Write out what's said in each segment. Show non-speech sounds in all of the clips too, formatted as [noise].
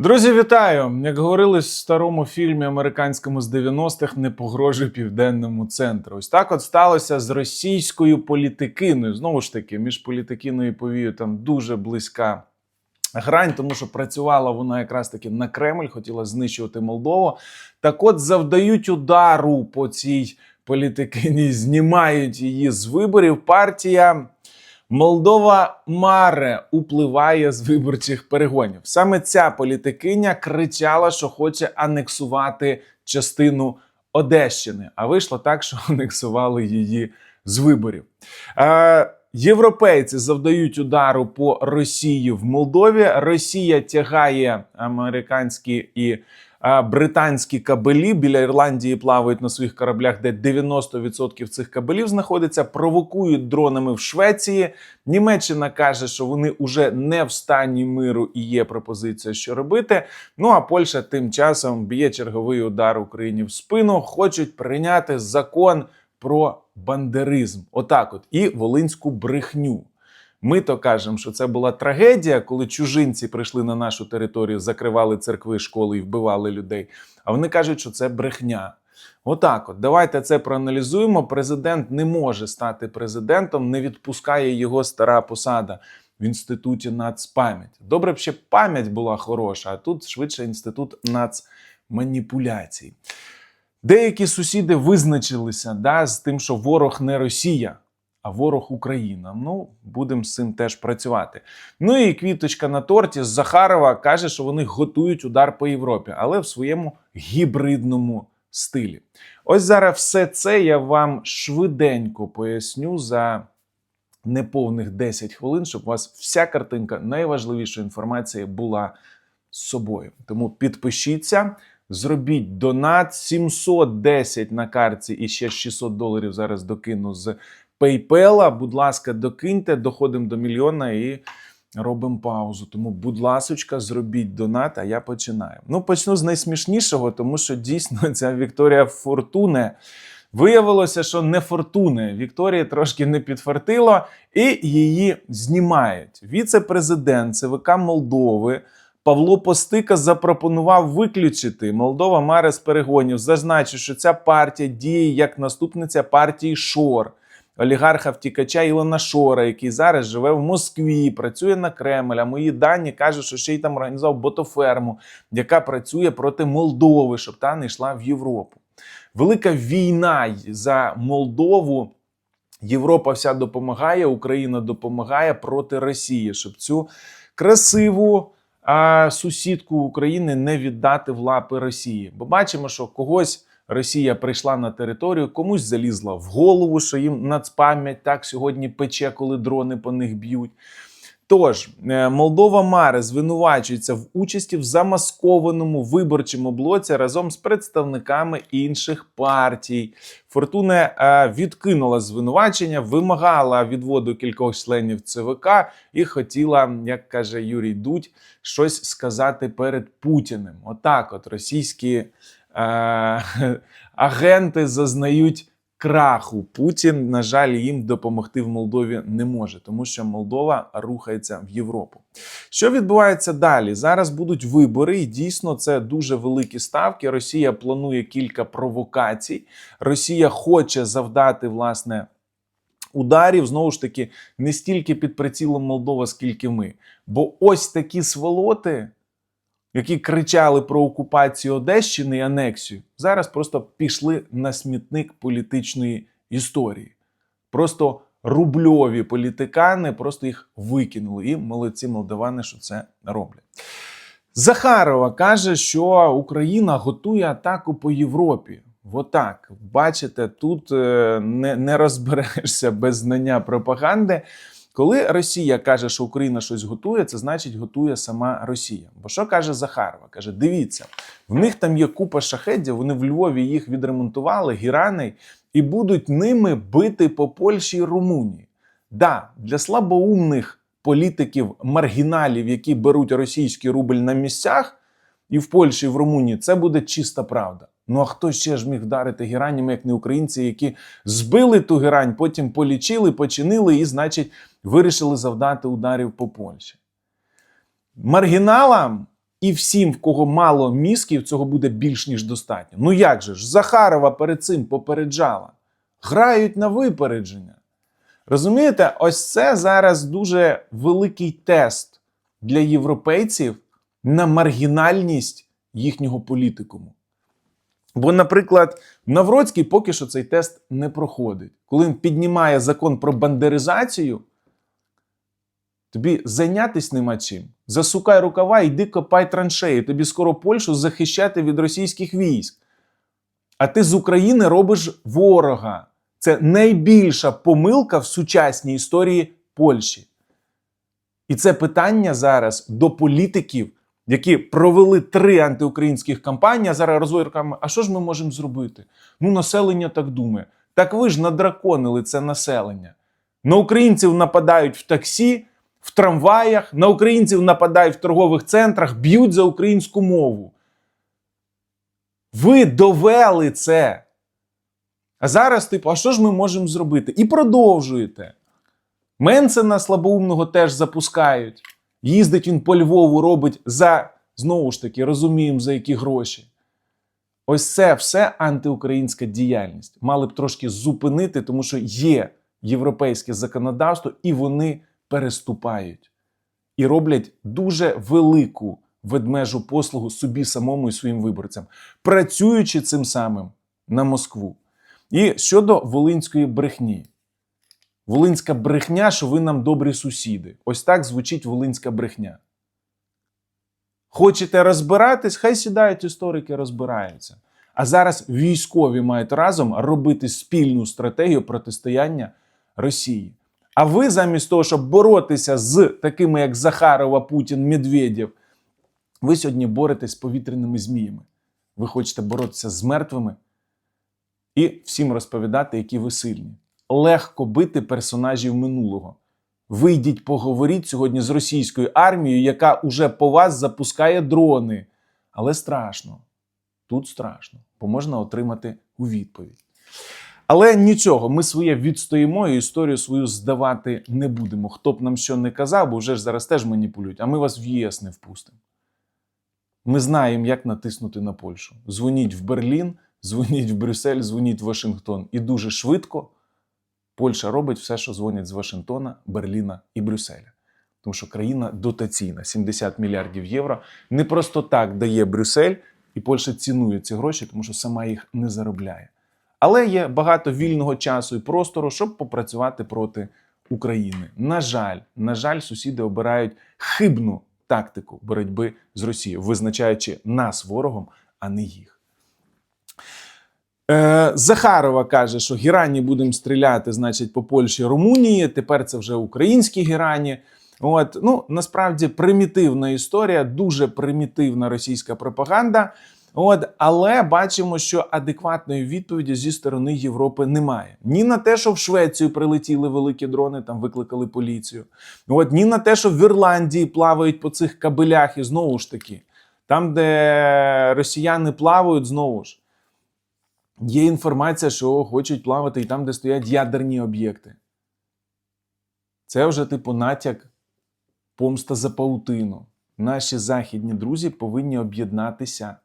Друзі, вітаю! Як говорили в старому фільмі американському з 90-х, не погрожує південному центру. Ось так от сталося з російською політикиною. Знову ж таки, між політикиною і повією там дуже близька грань, тому що працювала вона якраз таки на Кремль, хотіла знищувати Молдову. Так от завдають удару по цій політикині, знімають її з виборів. Партія. Молдова Маре upливає з виборчих перегонів. Саме ця політикиня кричала, що хоче анексувати частину Одещини. А вийшло так, що [laughs] анексували її з виборів. Е, європейці завдають удару по Росії в Молдові. Росія тягає американські і британські кабелі біля Ірландії плавають на своїх кораблях, де 90% цих кабелів знаходиться, провокують дронами в Швеції. Німеччина каже, що вони вже не в стані миру і є пропозиція, що робити. Ну а Польща тим часом б'є черговий удар Україні в спину. Хочуть прийняти закон про бандеризм. Отак, от і волинську брехню. Ми то кажемо, що це була трагедія, коли чужинці прийшли на нашу територію, закривали церкви, школи і вбивали людей. А вони кажуть, що це брехня. Отак, от давайте це проаналізуємо. Президент не може стати президентом, не відпускає його стара посада в інституті нацпам'ять. Добре б ще пам'ять була хороша, а тут швидше інститут нацманіпуляцій. Деякі сусіди визначилися да, з тим, що ворог не Росія а ворог Україна. Ну, будемо з цим теж працювати. Ну і квіточка на торті з Захарова каже, що вони готують удар по Європі, але в своєму гібридному стилі. Ось зараз все це я вам швиденько поясню за неповних 10 хвилин, щоб у вас вся картинка найважливішої інформації була з собою. Тому підпишіться. Зробіть донат 710 на карті і ще 600 доларів зараз докину з PayPal. Будь ласка, докиньте, доходимо до мільйона і робимо паузу. Тому, будь ласочка, зробіть донат, а я починаю. Ну, почну з найсмішнішого, тому що дійсно [laughs] ця Вікторія Фортуне. Виявилося, що не фортуни. Вікторії трошки не підфартило, і її знімають. Віце-президент ЦВК Молдови Павло Постика запропонував виключити Молдова Маре з перегонів, зазначив, що ця партія діє як наступниця партії Шор олігарха втікача Ілона Шора, який зараз живе в Москві, працює на Кремль. А мої дані кажуть, що ще й там організував ботоферму, яка працює проти Молдови, щоб та не йшла в Європу. Велика війна за Молдову. Європа вся допомагає, Україна допомагає проти Росії, щоб цю красиву а, сусідку України не віддати в лапи Росії. Бо бачимо, що когось Росія прийшла на територію, комусь залізла в голову, що їм нацпам'ять так сьогодні пече, коли дрони по них б'ють. Тож е, Молдова Маре звинувачується в участі в замаскованому виборчому блоці разом з представниками інших партій. Фортуне е, відкинула звинувачення, вимагала відводу кількох членів ЦВК і хотіла, як каже Юрій Дудь, щось сказати перед Путіним. Отак, от російські агенти зазнають краху. Путін, на жаль, їм допомогти в Молдові не може, тому що Молдова рухається в Європу. Що відбувається далі? Зараз будуть вибори, і дійсно це дуже великі ставки. Росія планує кілька провокацій. Росія хоче завдати власне. Ударів знову ж таки не стільки під прицілом Молдова, скільки ми. Бо ось такі сволоти які кричали про окупацію Одещини і анексію, зараз просто пішли на смітник політичної історії. Просто рубльові політикани просто їх викинули. І молодці молдавани, що це роблять. Захарова каже, що Україна готує атаку по Європі. Отак, бачите, тут е, не, не розберешся без знання пропаганди. Коли Росія каже, що Україна щось готує, це значить готує сама Росія. Бо що каже Захарова? Каже: дивіться, в них там є купа шахедів, вони в Львові їх відремонтували, гірани, і будуть ними бити по Польщі і Румунії. Да, для слабоумних політиків, маргіналів, які беруть російський рубль на місцях, і в Польщі, і в Румунії, це буде чиста правда. Ну а хто ще ж міг вдарити геранями, як не українці, які збили ту герань, потім полічили, починили і, значить, вирішили завдати ударів по Польщі. Маргіналам І всім, в кого мало мізків, цього буде більш ніж достатньо. Ну як же ж, Захарова перед цим попереджала. Грають на випередження. Розумієте, ось це зараз дуже великий тест для європейців на маргінальність їхнього політикуму. Бо, наприклад, Навроцький поки що цей тест не проходить. Коли він піднімає закон про бандеризацію, тобі зайнятися нема чим. Засукай рукава, йди копай траншеї. Тобі скоро Польщу захищати від російських військ. А ти з України робиш ворога. Це найбільша помилка в сучасній історії Польщі. І це питання зараз до політиків, які провели три антиукраїнських кампанії, а зараз розводять руками, а що ж ми можемо зробити? Ну, населення так думає. Так ви ж надраконили це населення. На українців нападають в таксі, в трамваях, на українців нападають в торгових центрах, б'ють за українську мову. Ви довели це. А зараз, типу, а що ж ми можемо зробити? І продовжуєте. Менсена слабоумного теж запускають. Їздить він по Львову, робить за, знову ж таки, розуміємо, за які гроші. Ось це все антиукраїнська діяльність. Мали б трошки зупинити, тому що є європейське законодавство, і вони переступають. І роблять дуже велику ведмежу послугу собі самому і своїм виборцям, працюючи цим самим на Москву. І щодо волинської брехні. Волинська брехня, що ви нам добрі сусіди. Ось так звучить волинська брехня. Хочете розбиратись, хай сідають історики, розбираються. А зараз військові мають разом робити спільну стратегію протистояння Росії. А ви замість того, щоб боротися з такими, як Захарова, Путін, Медведєв, ви сьогодні боретесь з повітряними зміями. Ви хочете боротися з мертвими і всім розповідати, які ви сильні. Легко бити персонажів минулого. Вийдіть, поговоріть сьогодні з російською армією, яка уже по вас запускає дрони. Але страшно. Тут страшно, бо можна отримати у відповідь. Але нічого, ми своє відстоїмо і історію свою здавати не будемо. Хто б нам що не казав, бо вже ж зараз теж маніпулюють, а ми вас в ЄС не впустимо. Ми знаємо, як натиснути на Польщу. Дзвоніть в Берлін, дзвоніть в Брюссель, дзвоніть в Вашингтон. І дуже швидко Польща робить все, що дзвонять з Вашингтона, Берліна і Брюсселя. Тому що країна дотаційна, 70 мільярдів євро. Не просто так дає Брюссель, і Польща цінує ці гроші, тому що сама їх не заробляє. Але є багато вільного часу і простору, щоб попрацювати проти України. На жаль, на жаль, сусіди обирають хибну тактику боротьби з Росією, визначаючи нас ворогом, а не їх. Е, Захарова каже, що герані будемо стріляти, значить, по Польщі Румунії. Тепер це вже українські герані. От ну насправді примітивна історія, дуже примітивна російська пропаганда. От, але бачимо, що адекватної відповіді зі сторони Європи немає. Ні на те, що в Швецію прилетіли великі дрони, там викликали поліцію. От ні на те, що в Ірландії плавають по цих кабелях, і знову ж таки, там, де росіяни плавають, знову ж є інформація, що хочуть плавати і там, де стоять ядерні об'єкти. Це вже типу натяк помста за паутину. Наші західні друзі повинні об'єднатися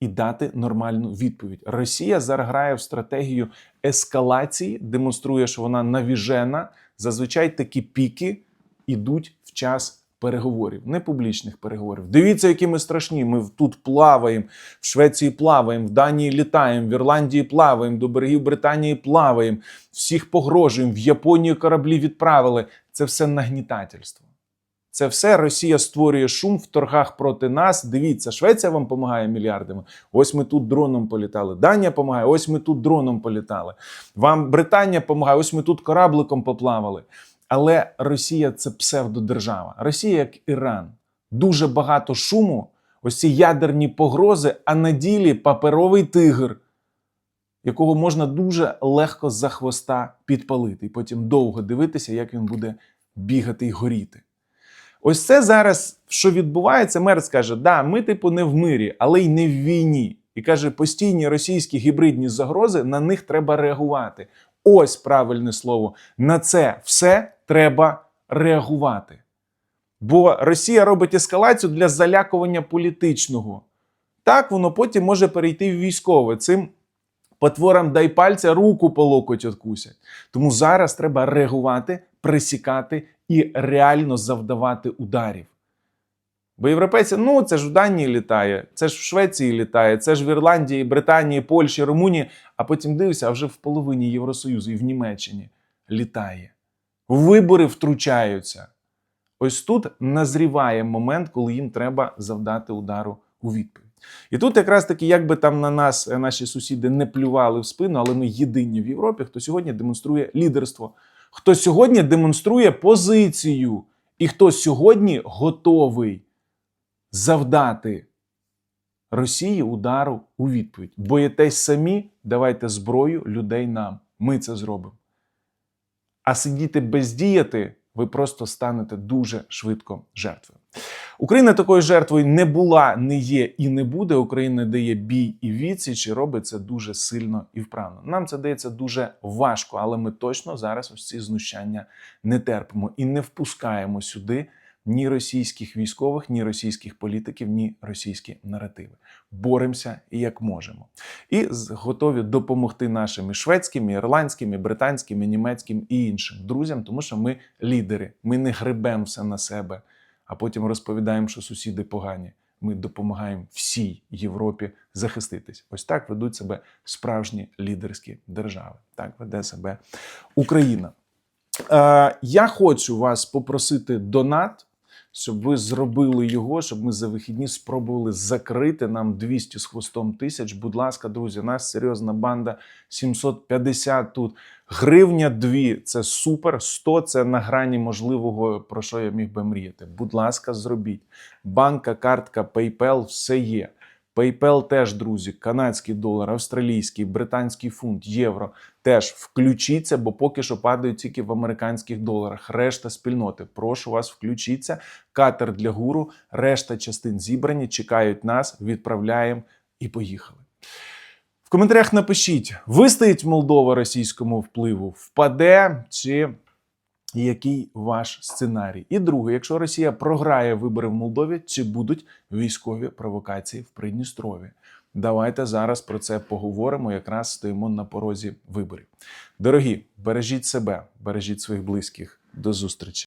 і дати нормальну відповідь. Росія зараз грає в стратегію ескалації, демонструє, що вона навіжена. Зазвичай такі піки йдуть в час переговорів, не публічних переговорів. Дивіться, які ми страшні. Ми тут плаваємо, в Швеції плаваємо, в Данії літаємо, в Ірландії плаваємо, до берегів Британії плаваємо, всіх погрожуємо, в Японію кораблі відправили. Це все нагнітательство. Це все Росія створює шум в торгах проти нас. Дивіться, Швеція вам допомагає мільярдами. Ось ми тут дроном політали. Данія допомагає, ось ми тут дроном політали. Вам Британія допомагає, ось ми тут корабликом поплавали. Але Росія це псевдодержава. Росія як Іран. Дуже багато шуму, ось ці ядерні погрози, а на ділі паперовий тигр, якого можна дуже легко за хвоста підпалити, і потім довго дивитися, як він буде бігати і горіти. Ось це зараз, що відбувається, Мерц каже, да, ми, типу, не в мирі, але й не в війні. І каже, постійні російські гібридні загрози, на них треба реагувати. Ось правильне слово. На це все треба реагувати. Бо Росія робить ескалацію для залякування політичного. Так воно потім може перейти в військове. Цим потворам дай пальця руку по локоть откусять. Тому зараз треба реагувати, присікати і реально завдавати ударів. Бо європейці, ну це ж в Данії літає, це ж в Швеції літає, це ж в Ірландії, Британії, Польщі, Румунії, а потім дивишся, а вже в половині Євросоюзу і в Німеччині літає. Вибори втручаються. Ось тут назріває момент, коли їм треба завдати удару у відповідь. І тут якраз таки, як би там на нас е, наші сусіди не плювали в спину, але ми єдині в Європі, хто сьогодні демонструє лідерство, хто сьогодні демонструє позицію, і хто сьогодні готовий завдати Росії удару у відповідь. Боїтесь самі, давайте зброю людей нам. Ми це зробимо. А сидіти бездіяти, ви просто станете дуже швидко жертвою. Україна такою жертвою не була, не є і не буде. Україна дає бій і відсіч, і робить це дуже сильно і вправно. Нам це дається дуже важко, але ми точно зараз ось ці знущання не терпимо і не впускаємо сюди ні російських військових, ні російських політиків, ні російські наративи. Боремося як можемо. І готові допомогти нашим і шведським, і ірландським, і британським, і німецьким і іншим друзям, тому що ми лідери. Ми не гребемо все на себе, а потім розповідаємо, що сусіди погані. Ми допомагаємо всій Європі захиститись. Ось так ведуть себе справжні лідерські держави. Так веде себе Україна. Е, я хочу вас попросити донат, щоб ви зробили його, щоб ми за вихідні спробували закрити нам 200 з хвостом тисяч. Будь ласка, друзі, у нас серйозна банда 750 тут. Гривня 2 – це супер. 100 – це на грані можливого, про що я міг би мріяти. Будь ласка, зробіть. Банка, картка, PayPal – все є. PayPal теж, друзі, канадський долар, австралійський, британський фунт, євро теж включіться, бо поки що падають тільки в американських доларах. Решта спільноти. Прошу вас, включіться. Катер для гуру, решта частин зібрані, чекають нас, відправляємо і поїхали. В коментарях напишіть, вистоїть Молдова російському впливу, впаде чи який ваш сценарій? І друге, якщо Росія програє вибори в Молдові, чи будуть військові провокації в Придністрові? Давайте зараз про це поговоримо. Якраз стоїмо на порозі виборів. Дорогі, бережіть себе, бережіть своїх близьких. До зустрічі.